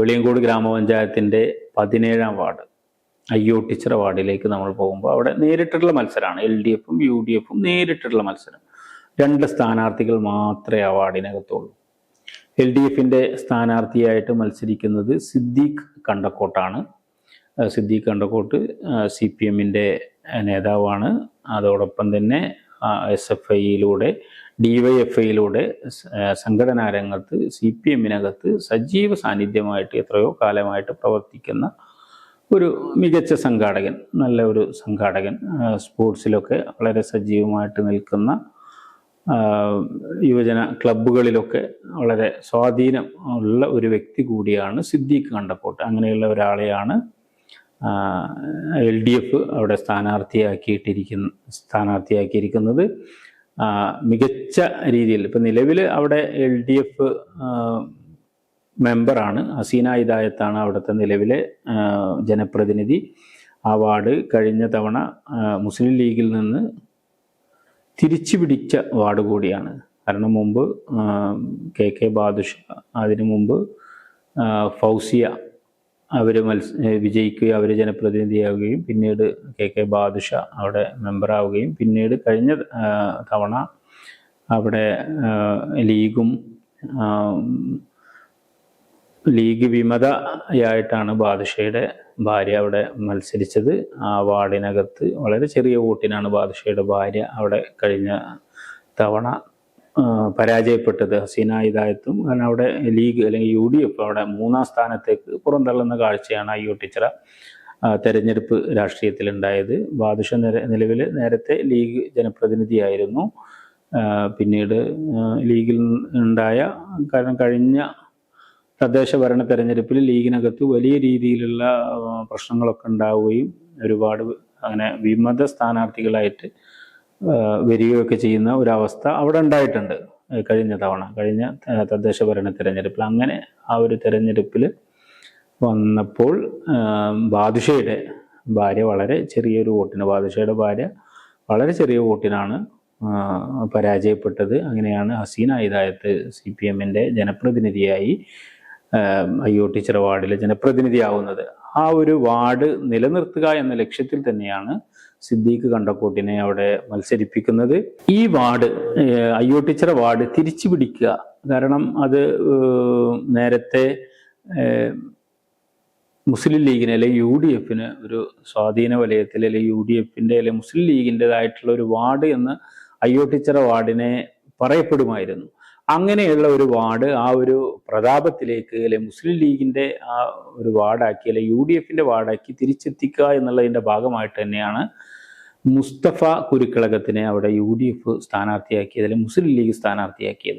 വെളിയങ്കോട് ഗ്രാമപഞ്ചായത്തിന്റെ പതിനേഴാം വാർഡ് അയ്യോ ടീച്ചർ വാർഡിലേക്ക് നമ്മൾ പോകുമ്പോൾ അവിടെ നേരിട്ടുള്ള മത്സരമാണ് എൽ ഡി എഫും യു ഡി എഫും നേരിട്ടുള്ള മത്സരം. രണ്ട് സ്ഥാനാർത്ഥികൾ മാത്രമേ ആ വാർഡിനകത്തുള്ളൂ. എൽ ഡി എഫിന്റെ സ്ഥാനാർത്ഥിയായിട്ട് മത്സരിക്കുന്നത് സിദ്ദീഖ് കണ്ടക്കോട്ടാണ്. സിദ്ദീഖ് കണ്ടക്കോട്ട് സി പി എമ്മിന്റെ നേതാവാണ്. അതോടൊപ്പം തന്നെ എസ് എഫ് ഐയിലൂടെ ഡി വൈ എഫ് ഐയിലൂടെ സംഘടനാ രംഗത്ത് സി പി എമ്മിനകത്ത് സജീവ സാന്നിധ്യമായിട്ട് എത്രയോ കാലമായിട്ട് പ്രവർത്തിക്കുന്ന ഒരു മികച്ച സംഘാടകൻ നല്ല ഒരു സംഘാടകൻ സ്പോർട്സിലൊക്കെ വളരെ സജീവമായിട്ട് നിൽക്കുന്ന യുവജന ക്ലബ്ബുകളിലൊക്കെ വളരെ സ്വാധീനം ഉള്ള ഒരു വ്യക്തി കൂടിയാണ് സിദ്ദീഖ് കണ്ടപ്പോട്ട്. അങ്ങനെയുള്ള ഒരാളെയാണ് എൽ ഡി എഫ് അവിടെ സ്ഥാനാർത്ഥിയാക്കിയിട്ടിരിക്കുന്ന സ്ഥാനാർത്ഥിയാക്കിയിരിക്കുന്നത്. മികച്ച രീതിയിൽ ഇപ്പം നിലവിൽ അവിടെ എൽ ഡി എഫ് മെമ്പറാണ്. ഹസീന ഹിദായത്താണ് അവിടുത്തെ നിലവിലെ ജനപ്രതിനിധി. ആ വാർഡ് കഴിഞ്ഞ തവണ മുസ്ലിം ലീഗിൽ നിന്ന് തിരിച്ചു പിടിച്ച വാർഡ് കൂടിയാണ്. കാരണം മുമ്പ് കെ കെ ബാദുഷ അതിനു മുമ്പ് ഫൗസിയ അവർ മത്സ വിജയിക്കുകയും അവർ ജനപ്രതിനിധിയാവുകയും പിന്നീട് കെ കെ ബാദുഷ അവിടെ മെമ്പറാവുകയും പിന്നീട് കഴിഞ്ഞ തവണ അവിടെ ലീഗും ലീഗ് വിമതയായിട്ടാണ് ബാദുഷയുടെ ഭാര്യ അവിടെ മത്സരിച്ചത്. ആ വാർഡിനകത്ത് വളരെ ചെറിയ വോട്ടിനാണ് ബാദുഷയുടെ ഭാര്യ അവിടെ കഴിഞ്ഞ തവണ പരാജയപ്പെട്ടത് ഹസീന ഹിദായത്തും കാരണം അവിടെ ലീഗ് അല്ലെങ്കിൽ യു ഡി എഫ് അവിടെ മൂന്നാം സ്ഥാനത്തേക്ക് പുറന്തള്ളുന്ന കാഴ്ചയാണ് അയ്യോട്ടിച്ചിറ ടീച്ചറ തെരഞ്ഞെടുപ്പ് രാഷ്ട്രീയത്തിലുണ്ടായത്. ബാദുഷ നില നിലവിൽ നേരത്തെ ലീഗ് ജനപ്രതിനിധിയായിരുന്നു. പിന്നീട് ലീഗിൽ ഉണ്ടായ കാരണം കഴിഞ്ഞ തദ്ദേശ ഭരണ തെരഞ്ഞെടുപ്പിൽ ലീഗിനകത്ത് വലിയ രീതിയിലുള്ള പ്രശ്നങ്ങളൊക്കെ ഉണ്ടാവുകയും ഒരുപാട് അങ്ങനെ വിമത സ്ഥാനാർത്ഥികളായിട്ട് വരികയൊക്കെ ചെയ്യുന്ന ഒരവസ്ഥ അവിടെ ഉണ്ടായിട്ടുണ്ട്. കഴിഞ്ഞ തവണ കഴിഞ്ഞ തദ്ദേശ ഭരണ തിരഞ്ഞെടുപ്പിൽ. അങ്ങനെ ആ ഒരു തിരഞ്ഞെടുപ്പിൽ വന്നപ്പോൾ ബാദുഷയുടെ ഭാര്യ വളരെ ചെറിയൊരു വോട്ടിന് ബാദുഷയുടെ ഭാര്യ വളരെ ചെറിയ വോട്ടിനാണ് പരാജയപ്പെട്ടത്. അങ്ങനെയാണ് ഹസീന ഇതായത്ത് സി പി എമ്മിന്റെ ജനപ്രതിനിധിയായി അയ്യോ ടീച്ചർ വാർഡിലെ ജനപ്രതിനിധിയാവുന്നത്. ആ ഒരു വാർഡ് നിലനിർത്തുക എന്ന ലക്ഷ്യത്തിൽ തന്നെയാണ് സിദ്ദീഖ് കണ്ടക്കൂട്ടിനെ അവിടെ മത്സരിപ്പിക്കുന്നത്. ഈ വാർഡ് അയ്യോ അയ്യോട്ടിച്ചിറ വാർഡ് തിരിച്ചു പിടിക്കുക. കാരണം അത് നേരത്തെ മുസ്ലിം ലീഗിന് അല്ലെങ്കിൽ യു ഡി എഫിന് ഒരു സ്വാധീന വലയത്തിൽ അല്ലെങ്കിൽ യു ഡി എഫിന്റെ അല്ലെങ്കിൽ മുസ്ലിം ലീഗിന്റെതായിട്ടുള്ള ഒരു വാർഡ് എന്ന് അയ്യോട്ടിച്ചിറ വാർഡിനെ പറയപ്പെടുമായിരുന്നു. അങ്ങനെയുള്ള ഒരു വാർഡ് ആ ഒരു പ്രതാപത്തിലേക്ക് അല്ലെ മുസ്ലിം ലീഗിന്റെ ആ ഒരു വാർഡാക്കി അല്ലെ യു ഡി എഫിന്റെ വാർഡാക്കി തിരിച്ചെത്തിക്കുക എന്നുള്ളതിന്റെ ഭാഗമായിട്ട് തന്നെയാണ് മുസ്തഫ കുരുക്കളകത്തിനെ അവിടെ യു ഡി എഫ് സ്ഥാനാർത്ഥിയാക്കിയത് അല്ലെങ്കിൽ മുസ്ലിം ലീഗ് സ്ഥാനാർത്ഥിയാക്കിയത്.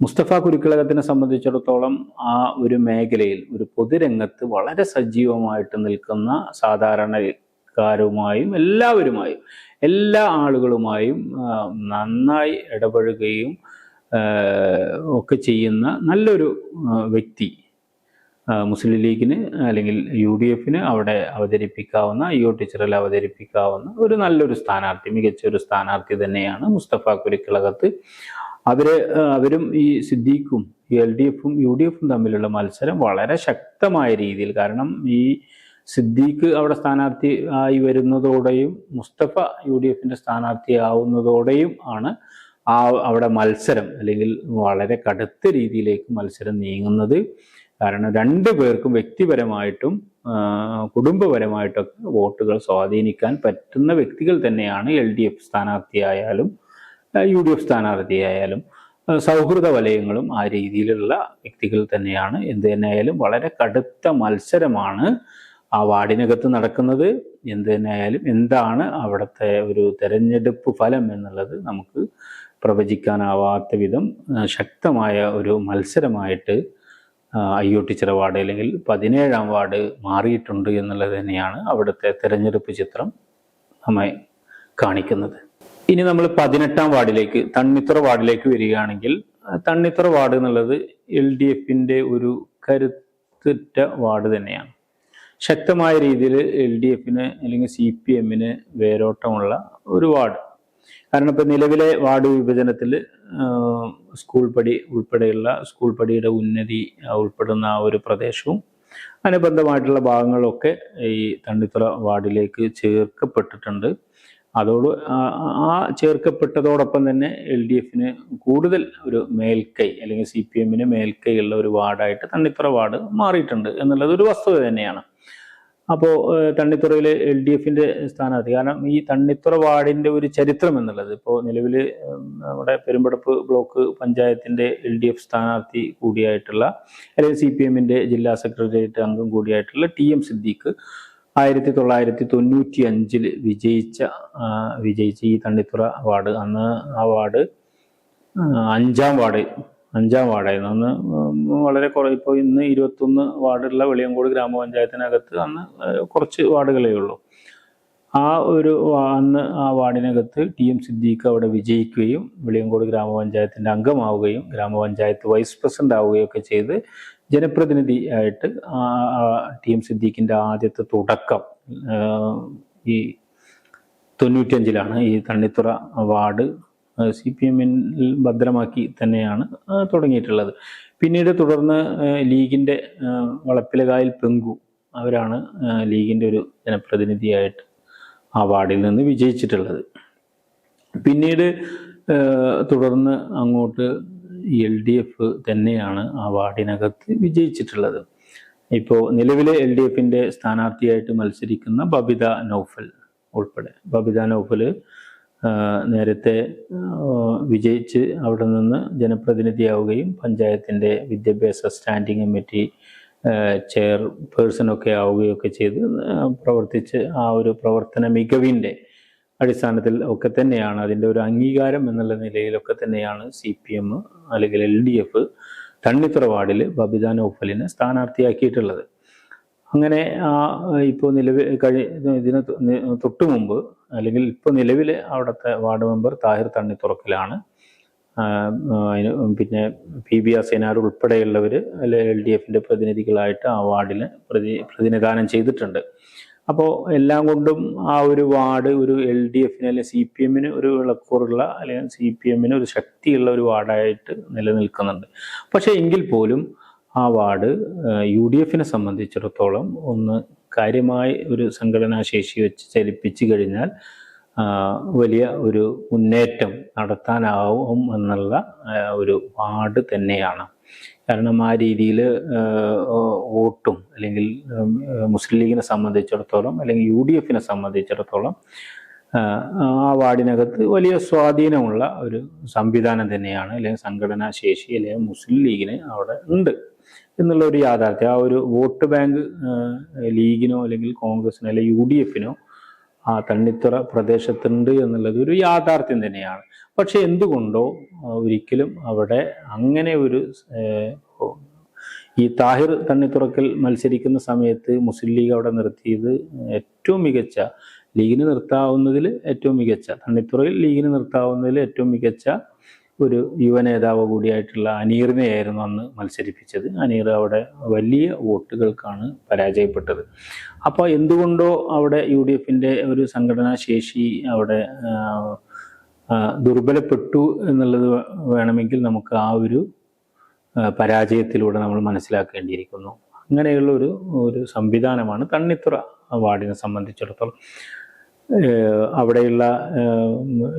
മുസ്തഫ കുരുക്കളകത്തിനെ സംബന്ധിച്ചിടത്തോളം ആ ഒരു മേഖലയിൽ ഒരു പൊതുരംഗത്ത് വളരെ സജീവമായിട്ട് നിൽക്കുന്ന സാധാരണക്കാരുമായും എല്ലാവരുമായും എല്ലാ ആളുകളുമായും നന്നായി ഇടപഴകുകയും ഒക്കെ ചെയ്യുന്ന നല്ലൊരു വ്യക്തി മുസ്ലിം ലീഗിന് അല്ലെങ്കിൽ യു ഡി എഫിന് അവിടെ അവതരിപ്പിക്കാവുന്ന യു ടീച്ചറിൽ അവതരിപ്പിക്കാവുന്ന ഒരു നല്ലൊരു സ്ഥാനാർത്ഥി മികച്ച ഒരു സ്ഥാനാർത്ഥി തന്നെയാണ് മുസ്തഫ കുരിക്കിളകത്ത്. അവർ അവരും ഈ സിദ്ദീഖും എൽ ഡി എഫും യു ഡി എഫും തമ്മിലുള്ള മത്സരം വളരെ ശക്തമായ രീതിയിൽ കാരണം ഈ സിദ്ദീഖ് അവിടെ സ്ഥാനാർത്ഥി ആയി വരുന്നതോടെയും മുസ്തഫ യു ഡി എഫിന്റെ സ്ഥാനാർത്ഥി ആവുന്നതോടെയും ആണ് ആ അവിടെ മത്സരം അല്ലെങ്കിൽ വളരെ കടുത്ത രീതിയിലേക്ക് മത്സരം നീങ്ങുന്നത്. കാരണം രണ്ടു പേർക്കും വ്യക്തിപരമായിട്ടും കുടുംബപരമായിട്ടൊക്കെ വോട്ടുകൾ സ്വാധീനിക്കാൻ പറ്റുന്ന വ്യക്തികൾ തന്നെയാണ് എൽ ഡി എഫ് സ്ഥാനാർത്ഥിയായാലും യു ഡി എഫ് സ്ഥാനാർത്ഥിയായാലും സൗഹൃദ വലയങ്ങളും ആ രീതിയിലുള്ള വ്യക്തികൾ തന്നെയാണ്. എന്ത് തന്നെയായാലും വളരെ കടുത്ത മത്സരമാണ് ആ വാർഡിനകത്ത് നടക്കുന്നത്. എന്ത് തന്നെയായാലും എന്താണ് അവിടുത്തെ ഒരു തെരഞ്ഞെടുപ്പ് ഫലം എന്നുള്ളത് നമുക്ക് പ്രവചിക്കാനാവാത്ത വിധം ശക്തമായ ഒരു മത്സരമായിട്ട് ആ, ടീച്ചർ വാർഡ് അല്ലെങ്കിൽ പതിനേഴാം വാർഡ് മാറിയിട്ടുണ്ട് എന്നുള്ളത് തന്നെയാണ് അവിടുത്തെ തെരഞ്ഞെടുപ്പ് ചിത്രം നമ്മെ കാണിക്കുന്നത്. ഇനി നമ്മൾ പതിനെട്ടാം വാർഡിലേക്ക് തണ്ണിത്തറ വാർഡിലേക്ക് വരികയാണെങ്കിൽ തണ്ണിത്തുറ വാർഡ് എന്നുള്ളത് എൽ ഡി എഫിന്റെ ഒരു കരുത്തുറ്റ വാർഡ് തന്നെയാണ്. ശക്തമായ രീതിയിൽ എൽ ഡി എഫിന് അല്ലെങ്കിൽ സി പി എമ്മിന് വേരോട്ടമുള്ള ഒരു വാർഡ്. കാരണം ഇപ്പം നിലവിലെ വാർഡ് വിഭജനത്തിൽ സ്കൂൾ പടി ഉൾപ്പെടെയുള്ള സ്കൂൾ പടിയുടെ ഉന്നതി ഉൾപ്പെടുന്ന ആ ഒരു പ്രദേശവും അനുബന്ധമായിട്ടുള്ള ഭാഗങ്ങളൊക്കെ ഈ തണ്ണിത്തുറ വാർഡിലേക്ക് ചേർക്കപ്പെട്ടിട്ടുണ്ട്. അതോട് ആ- ചേർക്കപ്പെട്ടതോടൊപ്പം തന്നെ എൽ ഡി എഫിന് കൂടുതൽ ഒരു മേൽക്കൈ അല്ലെങ്കിൽ സി പി എമ്മിന് മേൽക്കൈ ഉള്ള ഒരു വാർഡായിട്ട് തണ്ണിത്തുറ വാർഡ് മാറിയിട്ടുണ്ട് എന്നുള്ളത് ഒരു വസ്തുത തന്നെയാണ്. അപ്പോൾ തണ്ണിത്തുറയിൽ എൽ ഡി എഫിന്റെ സ്ഥാനാർത്ഥി. കാരണം ഈ തണ്ണിത്തുറ വാർഡിന്റെ ഒരു ചരിത്രം എന്നുള്ളത് ഇപ്പോൾ നിലവിൽ നമ്മുടെ പെരുമ്പടപ്പ് ബ്ലോക്ക് പഞ്ചായത്തിന്റെ എൽ ഡി എഫ് സ്ഥാനാർത്ഥി കൂടിയായിട്ടുള്ള അല്ലെങ്കിൽ സി പി എമ്മിന്റെ ജില്ലാ സെക്രട്ടേറിയറ്റ് അംഗം കൂടിയായിട്ടുള്ള ടി എം സിദ്ദീഖ് ആയിരത്തി തൊള്ളായിരത്തി തൊണ്ണൂറ്റി അഞ്ചിൽ വിജയിച്ച വിജയിച്ച ഈ തണ്ണിത്തുറ വാർഡ്. അന്ന് ആ വാർഡ് അഞ്ചാം വാർഡ് അഞ്ചാം വാർഡായിരുന്നു. അന്ന് വളരെ കുറേ ഇപ്പോൾ ഇന്ന് ഇരുപത്തൊന്ന് വാർഡുള്ള വെളിയങ്കോട് ഗ്രാമപഞ്ചായത്തിനകത്ത് അന്ന് കുറച്ച് വാർഡുകളേ ഉള്ളൂ. ആ ഒരു അന്ന് ആ വാർഡിനകത്ത് ടി എം സിദ്ദീഖ് അവിടെ വിജയിക്കുകയും വെളിയങ്കോട് ഗ്രാമപഞ്ചായത്തിന്റെ അംഗമാവുകയും ഗ്രാമപഞ്ചായത്ത് വൈസ് പ്രസിഡന്റ് ആവുകയും ഒക്കെ ചെയ്ത് ജനപ്രതിനിധി ആയിട്ട് ടി എം സിദ്ദീഖിന്റെ ആദ്യത്തെ തുടക്കം ഈ തൊണ്ണൂറ്റിയഞ്ചിലാണ് ഈ തണ്ണിത്തുറ വാർഡ് സി പി എമ്മിൽ ഭദ്രമാക്കി തന്നെയാണ് തുടങ്ങിയിട്ടുള്ളത്. പിന്നീട് തുടർന്ന് ലീഗിന്റെ വളപ്പിലകായിൽ പെങ്കു അവരാണ് ലീഗിന്റെ ഒരു ജനപ്രതിനിധിയായിട്ട് ആ വാർഡിൽ നിന്ന് വിജയിച്ചിട്ടുള്ളത്. പിന്നീട് തുടർന്ന് അങ്ങോട്ട് എൽ ഡി എഫ് തന്നെയാണ് ആ വാർഡിനകത്ത് വിജയിച്ചിട്ടുള്ളത്. ഇപ്പോൾ നിലവിലെ എൽ ഡി എഫിന്റെ സ്ഥാനാർത്ഥിയായിട്ട് മത്സരിക്കുന്ന ബബിത നൗഫൽ ഉൾപ്പെടെ. ബബിത നൗഫൽ നേരത്തെ വിജയിച്ച് അവിടെ നിന്ന് ജനപ്രതിനിധിയാവുകയും പഞ്ചായത്തിന്റെ വിദ്യാഭ്യാസ സ്റ്റാൻഡിംഗ് കമ്മിറ്റി ചെയർ പേഴ്സണൊക്കെ ആവുകയൊക്കെ ചെയ്ത് പ്രവർത്തിച്ച് ആ ഒരു പ്രവർത്തന മികവിന്റെ അടിസ്ഥാനത്തിൽ ഒക്കെ തന്നെയാണ് അതിന്റെ ഒരു അംഗീകാരം എന്നുള്ള നിലയിലൊക്കെ തന്നെയാണ് സി പി എം അല്ലെങ്കിൽ എൽ ഡി എഫ് തണ്ണിത്തുറ വാർഡിൽ നൗഫലിനെ സ്ഥാനാർത്ഥിയാക്കിയിട്ടുള്ളത്. അങ്ങനെ ആ ഇപ്പോൾ നിലവിൽ കഴി ഇതിന് തൊട്ട് മുമ്പ് അല്ലെങ്കിൽ ഇപ്പോൾ നിലവിൽ അവിടുത്തെ വാർഡ് മെമ്പർ താഹിർ തണ്ണിത്തുറക്കലാണ്. അതിന് പിന്നെ പി ബി അസൈനാർ ഉൾപ്പെടെയുള്ളവർ അല്ലെ എൽ ഡി എഫിന്റെ പ്രതിനിധികളായിട്ട് ആ വാർഡിൽ പ്രതി പ്രതിനിധാനം ചെയ്തിട്ടുണ്ട്. അപ്പോൾ എല്ലാം കൊണ്ടും ആ ഒരു വാർഡ് ഒരു എൽ ഡി എഫിന് അല്ലെങ്കിൽ സി പി എമ്മിന് ഒരു വിളക്കൂറുള്ള അല്ലെങ്കിൽ സി പി എമ്മിന് ഒരു ശക്തിയുള്ള ഒരു വാർഡായിട്ട് നിലനിൽക്കുന്നുണ്ട്. പക്ഷേ എങ്കിൽ പോലും ആ വാർഡ് യു ഡി എഫിനെ സംബന്ധിച്ചിടത്തോളം ഒന്ന് കാര്യമായി ഒരു സംഘടനാശേഷി വെച്ച് ചലിപ്പിച്ചു കഴിഞ്ഞാൽ വലിയ ഒരു മുന്നേറ്റം നടത്താനാവും എന്നുള്ള ഒരു വാർഡ് തന്നെയാണ്. കാരണം ആ രീതിയിൽ വോട്ടും അല്ലെങ്കിൽ മുസ്ലിം ലീഗിനെ സംബന്ധിച്ചിടത്തോളം അല്ലെങ്കിൽ യു ഡി എഫിനെ സംബന്ധിച്ചിടത്തോളം ആ, വാർഡിനകത്ത് വലിയ സ്വാധീനമുള്ള ഒരു സംവിധാനം തന്നെയാണ് അല്ലെങ്കിൽ സംഘടനാ ശേഷി അല്ലെങ്കിൽ മുസ്ലിം ലീഗിന് അവിടെ ഉണ്ട്. എന്നുള്ള ഒരു യാഥാർത്ഥ്യം. ആ ഒരു വോട്ട് ബാങ്ക് ലീഗിനോ അല്ലെങ്കിൽ കോൺഗ്രസിനോ അല്ലെങ്കിൽ യു ഡി എഫിനോ ആ തണ്ണിത്തുറ പ്രദേശത്തുണ്ട് എന്നുള്ളത് ഒരു യാഥാർത്ഥ്യം തന്നെയാണ്. പക്ഷെ എന്തുകൊണ്ടോ ഒരിക്കലും അവിടെ അങ്ങനെ ഒരു ഈ താഹിർ തണ്ണിത്തുറക്കൽ മത്സരിക്കുന്ന സമയത്ത് മുസ്ലിം ലീഗ് അവിടെ നിർത്തിയത് ഏറ്റവും മികച്ച ലീഗിന് നിർത്താവുന്നതിൽ ഏറ്റവും മികച്ച തണ്ണിത്തുറയിൽ ലീഗിന് നിർത്താവുന്നതിൽ ഏറ്റവും മികച്ച ഒരു യുവ നേതാവ് കൂടിയായിട്ടുള്ള അനീറിനെയായിരുന്നു അന്ന് മത്സരിപ്പിച്ചത്. അനീർ അവിടെ വലിയ വോട്ടുകൾക്കാണ് പരാജയപ്പെട്ടത്. അപ്പോൾ എന്തുകൊണ്ടോ അവിടെ യു ഡി എഫിന്റെ ഒരു സംഘടനാ ശേഷി അവിടെ ദുർബലപ്പെട്ടു എന്നുള്ളത് വേണമെങ്കിൽ നമുക്ക് ആ ഒരു പരാജയത്തിലൂടെ നമ്മൾ മനസ്സിലാക്കേണ്ടിയിരിക്കുന്നു. അങ്ങനെയുള്ള ഒരു ഒരു സംവിധാനമാണ് തണ്ണിത്തുറ വാർഡിനെ സംബന്ധിച്ചിടത്തോളം. അവിടെയുള്ള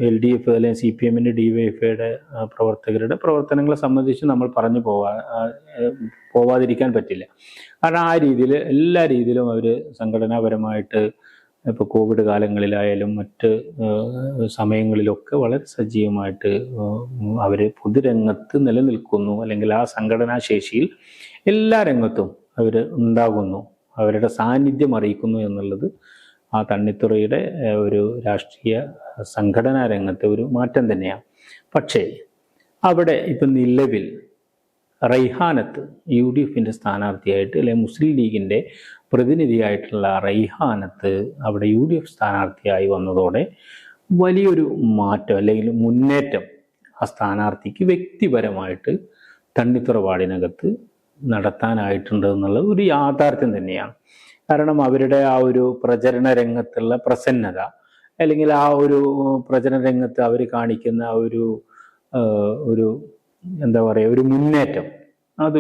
എൽ ഡി എഫ് അല്ലെങ്കിൽ സി പി എമ്മിന്റെ ഡി വൈ എഫ് ഐയുടെ പ്രവർത്തകരുടെ പ്രവർത്തനങ്ങളെ സംബന്ധിച്ച് നമ്മൾ പറഞ്ഞു പോവാ പോവാതിരിക്കാൻ പറ്റില്ല. കാരണം ആ രീതിയിൽ എല്ലാ രീതിയിലും അവർ സംഘടനാപരമായിട്ട് ഇപ്പോൾ കോവിഡ് കാലങ്ങളിലായാലും മറ്റ് സമയങ്ങളിലൊക്കെ വളരെ സജീവമായിട്ട് അവർ പൊതുരംഗത്ത് നിലനിൽക്കുന്നു. അല്ലെങ്കിൽ ആ സംഘടനാ ശേഷിയിൽ എല്ലാ രംഗത്തും അവർ ഉണ്ടാകുന്നു. അവരുടെ സാന്നിധ്യം അറിയിക്കുന്നു എന്നുള്ളത് ആ തണ്ണിത്തുറയുടെ ഒരു രാഷ്ട്രീയ സംഘടനാ രംഗത്തെ ഒരു മാറ്റം തന്നെയാണ്. പക്ഷേ അവിടെ ഇപ്പം നിലവിൽ റൈഹാനത്ത് യു ഡി എഫിന്റെ സ്ഥാനാർത്ഥിയായിട്ട് അല്ലെ മുസ്ലിം ലീഗിന്റെ പ്രതിനിധിയായിട്ടുള്ള റൈഹാനത്ത് അവിടെ യു ഡി എഫ് സ്ഥാനാർത്ഥിയായി വന്നതോടെ വലിയൊരു മാറ്റം അല്ലെങ്കിൽ മുന്നേറ്റം ആ സ്ഥാനാർത്ഥിക്ക് വ്യക്തിപരമായിട്ട് തണ്ണിത്തുറ വാർഡിനകത്ത് നടത്താനായിട്ടുണ്ട് എന്നുള്ളത് ഒരു യാഥാർത്ഥ്യം തന്നെയാണ്. കാരണം അവരുടെ ആ ഒരു പ്രചരണ രംഗത്തുള്ള പ്രസന്നത അല്ലെങ്കിൽ ആ ഒരു പ്രചരണ രംഗത്ത് അവർ കാണിക്കുന്ന ആ ഒരു ഒരു എന്താ പറയുക ഒരു മുന്നേറ്റം. അത്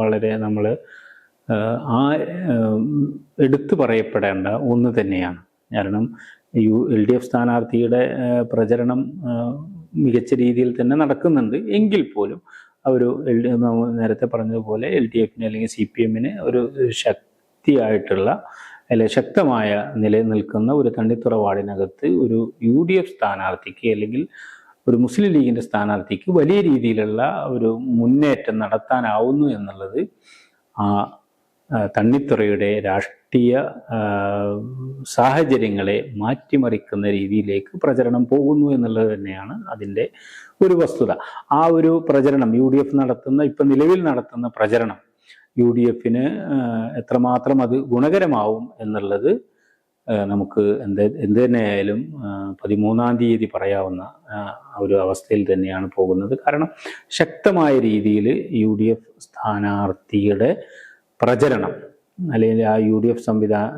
വളരെ നമ്മൾ ആ എടുത്തു പറയപ്പെടേണ്ട ഒന്ന് തന്നെയാണ്. കാരണം യു എൽ ഡി എഫ് സ്ഥാനാർത്ഥിയുടെ പ്രചരണം മികച്ച രീതിയിൽ തന്നെ നടക്കുന്നുണ്ട്. എങ്കിൽ പോലും അവർ എൽ നേരത്തെ പറഞ്ഞതുപോലെ എൽ ഡി എഫിന് അല്ലെങ്കിൽ സി പി എമ്മിന് ഒരു ശക്തിയായിട്ടുള്ള അല്ലെ ശക്തമായ നിലനിൽക്കുന്ന ഒരു തണ്ണിത്തുറ വാർഡിനകത്ത് ഒരു യു ഡി എഫ് സ്ഥാനാർത്ഥിക്ക് അല്ലെങ്കിൽ ഒരു മുസ്ലിം ലീഗിന്റെ സ്ഥാനാർത്ഥിക്ക് വലിയ രീതിയിലുള്ള ഒരു മുന്നേറ്റം നടത്താനാവുന്നു എന്നുള്ളത് ആ തണ്ണിത്തുറയുടെ രാഷ്ട്രീയ സാഹചര്യങ്ങളെ മാറ്റിമറിക്കുന്ന രീതിയിലേക്ക് പ്രചരണം പോകുന്നു എന്നുള്ളത് തന്നെയാണ് അതിന്റെ ഒരു വസ്തുത. ആ ഒരു പ്രചരണം യു നടത്തുന്ന ഇപ്പം നിലവിൽ നടത്തുന്ന പ്രചരണം യു ഡി എഫിന് എത്രമാത്രം അത് ഗുണകരമാവും എന്നുള്ളത് നമുക്ക് എന്ത് എന്ത് തന്നെയായാലും പതിമൂന്നാം തീയതി പറയാവുന്ന ഒരു അവസ്ഥയിൽ തന്നെയാണ് പോകുന്നത്. കാരണം ശക്തമായ രീതിയിൽ യു ഡി എഫ് സ്ഥാനാർത്ഥിയുടെ പ്രചരണം അല്ലെങ്കിൽ ആ യു ഡി എഫ് സംവിധാന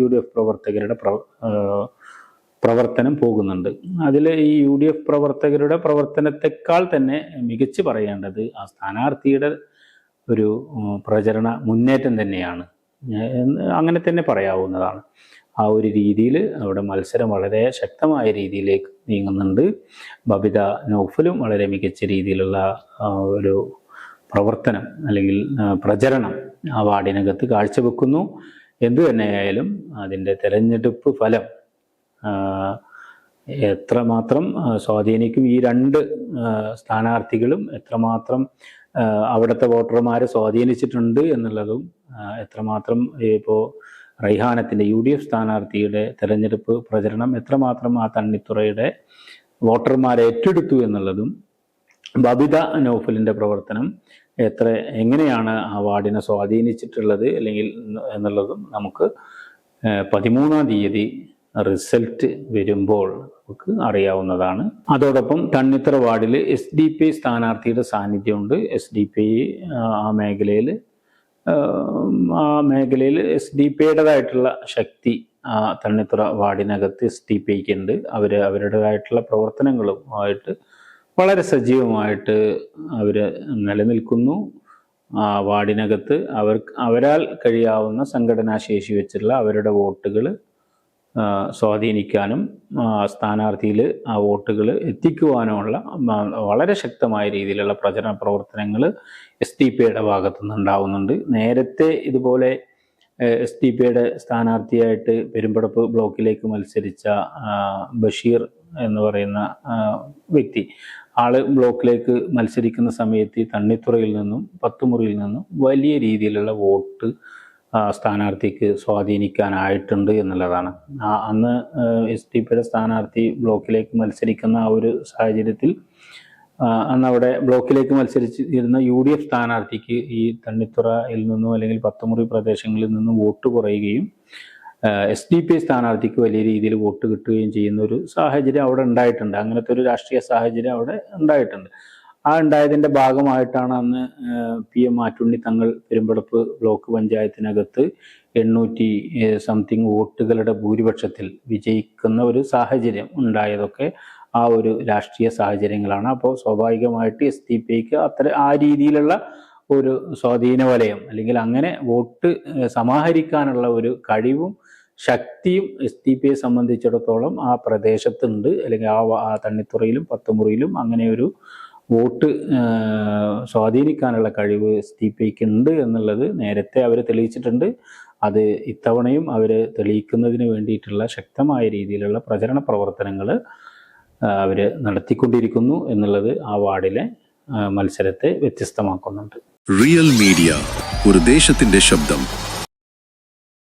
യു ഡി എഫ് പ്രവർത്തകരുടെ പ്ര പ്രവർത്തനം പോകുന്നുണ്ട്. അതിൽ ഈ യു ഡി എഫ് പ്രവർത്തകരുടെ പ്രവർത്തനത്തെക്കാൾ തന്നെ മികച്ച് പറയേണ്ടത് ആ സ്ഥാനാർത്ഥിയുടെ ഒരു പ്രചരണ മുന്നേറ്റം തന്നെയാണ്. അങ്ങനെ തന്നെ പറയാവുന്നതാണ്. ആ ഒരു രീതിയിൽ അവിടെ മത്സരം വളരെ ശക്തമായ രീതിയിലേക്ക് നീങ്ങുന്നുണ്ട്. ബബിത നൗഫലും വളരെ മികച്ച രീതിയിലുള്ള ഒരു പ്രവർത്തനം അല്ലെങ്കിൽ പ്രചരണം ആ വാർഡിനകത്ത് കാഴ്ചവെക്കുന്നു. എന്തു തന്നെയായാലും അതിന്റെ തെരഞ്ഞെടുപ്പ് ഫലം എത്രമാത്രം സ്വാധീനിക്കും ഈ രണ്ട് സ്ഥാനാർത്ഥികളും എത്രമാത്രം അവിടുത്തെ വോട്ടർമാരെ സ്വാധീനിച്ചിട്ടുണ്ട് എന്നുള്ളതും എത്രമാത്രം ഇപ്പോൾ റൈഹാനത്തിന്റെ യു ഡി എഫ് സ്ഥാനാർത്ഥിയുടെ തെരഞ്ഞെടുപ്പ് പ്രചരണം എത്രമാത്രം ആ തണ്ണിത്തുറയുടെ വോട്ടർമാരെ ഏറ്റെടുത്തു എന്നുള്ളതും ബബിത നോഫലിന്റെ പ്രവർത്തനം എത്ര എങ്ങനെയാണ് ആ വാർഡിനെ സ്വാധീനിച്ചിട്ടുള്ളത് അല്ലെങ്കിൽ എന്നുള്ളതും നമുക്ക് പതിമൂന്നാം തീയതി റിസൾട്ട് വരുമ്പോൾ നമുക്ക് അറിയാവുന്നതാണ്. അതോടൊപ്പം തണ്ണിത്തറ വാർഡിൽ എസ് ഡി പി സ്ഥാനാർത്ഥിയുടെ സാന്നിധ്യമുണ്ട്. എസ് ഡി പി ആ മേഖലയിൽ ആ മേഖലയിൽ എസ് ഡി പി ഐയുടേതായിട്ടുള്ള ശക്തി ആ തണ്ണിത്തറ വാർഡിനകത്ത് എസ് ഡി പി ഐക്ക് ഉണ്ട്. അവർ അവരുടേതായിട്ടുള്ള പ്രവർത്തനങ്ങളും ആയിട്ട് വളരെ സജീവമായിട്ട് അവർ നിലനിൽക്കുന്നു. ആ വാർഡിനകത്ത് അവർക്ക് അവരാൽ കഴിയാവുന്ന സംഘടനാശേഷി വെച്ചുള്ള അവരുടെ വോട്ടുകൾ സ്വാധീനിക്കാനും സ്ഥാനാർത്ഥിയിൽ ആ വോട്ടുകൾ എത്തിക്കുവാനുമുള്ള വളരെ ശക്തമായ രീതിയിലുള്ള പ്രചരണ പ്രവർത്തനങ്ങൾ എസ് ഡി പിയുടെ ഭാഗത്തു നിന്നുണ്ടാവുന്നുണ്ട് നേരത്തെ ഇതുപോലെ എസ് ഡി പിയുടെ സ്ഥാനാർത്ഥിയായിട്ട് പെരുമ്പടപ്പ് ബ്ലോക്കിലേക്ക് മത്സരിച്ച ബഷീർ എന്ന് പറയുന്ന വ്യക്തി ആൾ ബ്ലോക്കിലേക്ക് മത്സരിക്കുന്ന സമയത്ത് തണ്ണിത്തുറയിൽ നിന്നും പത്തുമുറിയിൽ നിന്നും വലിയ രീതിയിലുള്ള വോട്ട് സ്ഥാനാർത്ഥിക്ക് സ്വാധീനിക്കാനായിട്ടുണ്ട് എന്നുള്ളതാണ്. അന്ന് എസ് ഡി പിയുടെ സ്ഥാനാർത്ഥി ബ്ലോക്കിലേക്ക് മത്സരിക്കുന്ന ആ ഒരു സാഹചര്യത്തിൽ അന്ന് അവിടെ ബ്ലോക്കിലേക്ക് മത്സരിച്ചിരുന്ന യു ഡി എഫ് സ്ഥാനാർത്ഥിക്ക് ഈ തണ്ണിത്തുറയിൽ നിന്നും അല്ലെങ്കിൽ പത്തുമുറി പ്രദേശങ്ങളിൽ നിന്നും വോട്ട് കുറയുകയും എസ് ഡി പി സ്ഥാനാർത്ഥിക്ക് വലിയ രീതിയിൽ വോട്ട് കിട്ടുകയും ചെയ്യുന്ന ഒരു സാഹചര്യം അവിടെ ഉണ്ടായിട്ടുണ്ട്. അങ്ങനത്തെ ഒരു രാഷ്ട്രീയ സാഹചര്യം അവിടെ ഉണ്ടായിട്ടുണ്ട്. ആ ഉണ്ടായതിന്റെ ഭാഗമായിട്ടാണ് അന്ന് പി എം മാറ്റുണ്ണി തങ്ങൾ പെരുമ്പടപ്പ് ബ്ലോക്ക് പഞ്ചായത്തിനകത്ത് എണ്ണൂറ്റി സംതിങ് വോട്ടുകളുടെ ഭൂരിപക്ഷത്തിൽ വിജയിക്കുന്ന ഒരു സാഹചര്യം ഉണ്ടായതൊക്കെ ആ ഒരു രാഷ്ട്രീയ സാഹചര്യങ്ങളാണ്. അപ്പോൾ സ്വാഭാവികമായിട്ട് എസ് ഡി പി ഐക്ക് അത്ര ആ രീതിയിലുള്ള ഒരു സ്വാധീന വലയം അല്ലെങ്കിൽ അങ്ങനെ വോട്ട് സമാഹരിക്കാനുള്ള ഒരു കഴിവും ശക്തിയും എസ് ഡി പിയെ സംബന്ധിച്ചിടത്തോളം ആ പ്രദേശത്തുണ്ട്. അല്ലെങ്കിൽ ആ തണ്ണിത്തുറയിലും പത്തുമുറിയിലും അങ്ങനെ ഒരു വോട്ട് സ്വാധീനിക്കാനുള്ള കഴിവ് ഡി പി ഐക്ക് ഉണ്ട് എന്നുള്ളത് നേരത്തെ അവർ തെളിയിച്ചിട്ടുണ്ട്. അത് ഇത്തവണയും അവർ തെളിയിക്കുന്നതിന് വേണ്ടിയിട്ടുള്ള ശക്തമായ രീതിയിലുള്ള പ്രചരണ പ്രവർത്തനങ്ങൾ അവർ നടത്തിക്കൊണ്ടിരിക്കുന്നു എന്നുള്ളത് ആ വാർഡിലെ മത്സരത്തെ വ്യത്യസ്തമാക്കുന്നുണ്ട്. റിയൽ മീഡിയ ഒരു ദേശത്തിന്റെ ശബ്ദം.